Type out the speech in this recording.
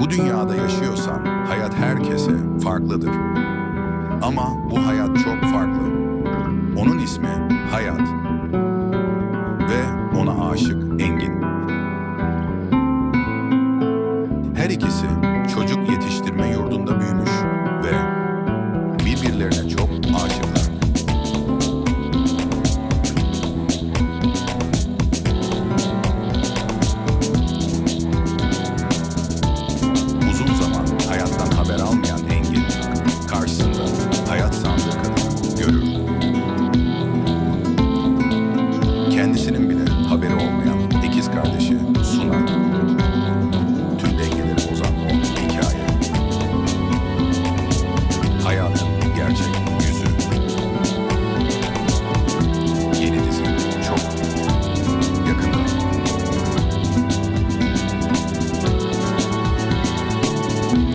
Bu dünyada yaşıyorsan hayat herkese farklıdır. Ama bu hayat çok farklı. Onun ismi Hayat. Ve ona aşık Engin. Her ikisi çocuk yetiştirme